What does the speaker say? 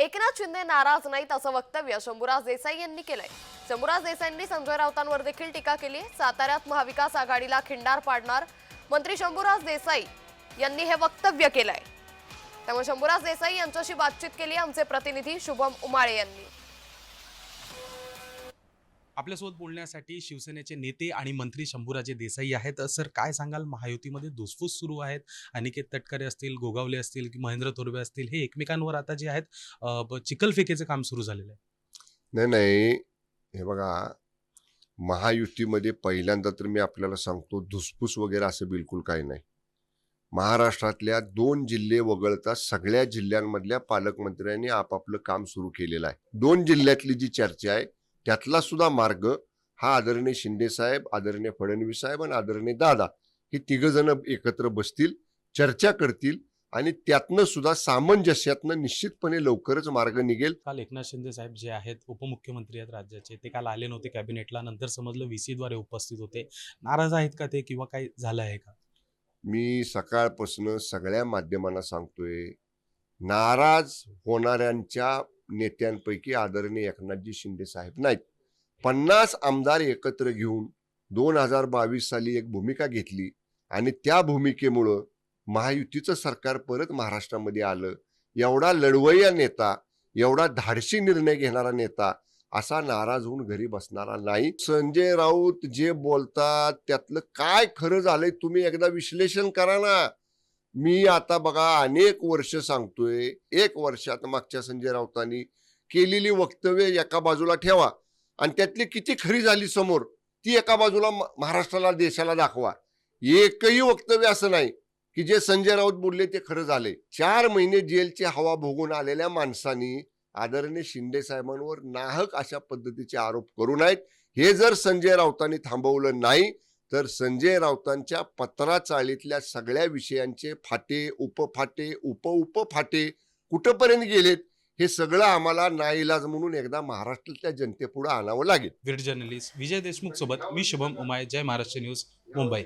एकनाथ शिंदे नाराज नाहीत असं वक्तव्य शंभूराज देसाई यांनी केलंय. शंभूराज देसाईंनी संजय राऊतांवर देखील टीका केली साताऱ्यात महाविकास आघाडीला खिंडार पाडणार मंत्री शंभूराज देसाई यांनी हे वक्तव्य केलंय. त्यामुळे शंभूराज देसाई यांच्याशी बातचीत केली आमचे प्रतिनिधी शुभम उमाळे यांनी. आपल्यासोबत बोलण्यासाठी शिवसेनेचे नेते आणि मंत्री शंभूराजे देसाई आहेत. सर काय सांगाल? महायुतीमध्ये धुसफूस सुरू आहेत. अनिकेत तटकरे असतील गोगावले असतील की महेंद्र थोरवे असतील हे एकमेकांवर आता जे आहेत चिखलफेकेचं काम सुरू झालेलं आहे. नाही नाही. हे बघा महायुतीमध्ये पहिल्यांदा तर मी आपल्याला सांगतो धुसफूस वगैरे असं बिलकुल काही नाही. महाराष्ट्रातल्या दोन जिल्हे वगळता सगळ्या जिल्ह्यांमधल्या पालकमंत्र्यांनी आपापलं काम सुरू केलेलं आहे. दोन जिल्ह्यातली जी चर्चा आहे त्यातला सुद्धा मार्ग हा आदरणीय शिंदे साहेब आदरणीय फडणवीस साहेब आणि आदरणीय दादा हे तिघ जण एकत्र बसतील चर्चा करतील आणि त्यातनं सुद्धा सामंजस्यातनं निश्चितपणे लवकरच मार्ग निघेल. काल एकनाथ शिंदे साहेब जे आहेत उपमुख्यमंत्री आहेत राज्याचे ते काल आले नव्हते कॅबिनेटला. नंतर समजलं व्हीसी द्वारे उपस्थित होते. नाराज आहेत का ते किंवा काही झालं आहे का? मी सकाळपासून सगळ्या माध्यमांना सांगतोय नाराज होणाऱ्यांच्या नेत्यांपैकी आदरणीय एकनाथजी शिंदे साहेब नाहीत. पन्नास आमदार एकत्र घेऊन दोन हजार बावीस साली एक भूमिका घेतली आणि त्या भूमिकेमुळं महायुतीचं सरकार परत महाराष्ट्रामध्ये आलं. एवढा लढवय्या नेता एवढा धाडसी निर्णय घेणारा नेता असा नाराज होऊन घरी बसणारा नाही. संजय राऊत जे बोलतात त्यातलं काय खरं झालंय तुम्ही एकदा विश्लेषण करा ना. मी आता बघा अनेक वर्ष सांगतोय एक वर्षात मागच्या संजय राऊतांनी केलेली वक्तव्य एका बाजूला ठेवा आणि त्यातली किती खरी झाली समोर ती एका बाजूला महाराष्ट्राला देशाला दाखवा. एकही वक्तव्य असं नाही की जे संजय राऊत बोलले ते खरं झाले. चार महिने जेलची हवा भोगून आलेल्या माणसांनी आदरणीय शिंदे साहेबांवर नाहक अशा पद्धतीचे आरोप करू नयेत. हे जर संजय राऊतांनी थांबवलं नाही तर संजय राऊतांच्या पत्राचाळीतल्या सगळ्या विषयांचे फाटे उपफाटे उप उपफाटे कुठंपर्यंत गेलेत हे सगळं आम्हाला नाईलाज म्हणून एकदा महाराष्ट्रातल्या जनतेपुढे आणावं लागेल. वीर जर्नलिस्ट विजय देशमुख सोबत मी शुभम उमाय जय महाराष्ट्र न्यूज मुंबई.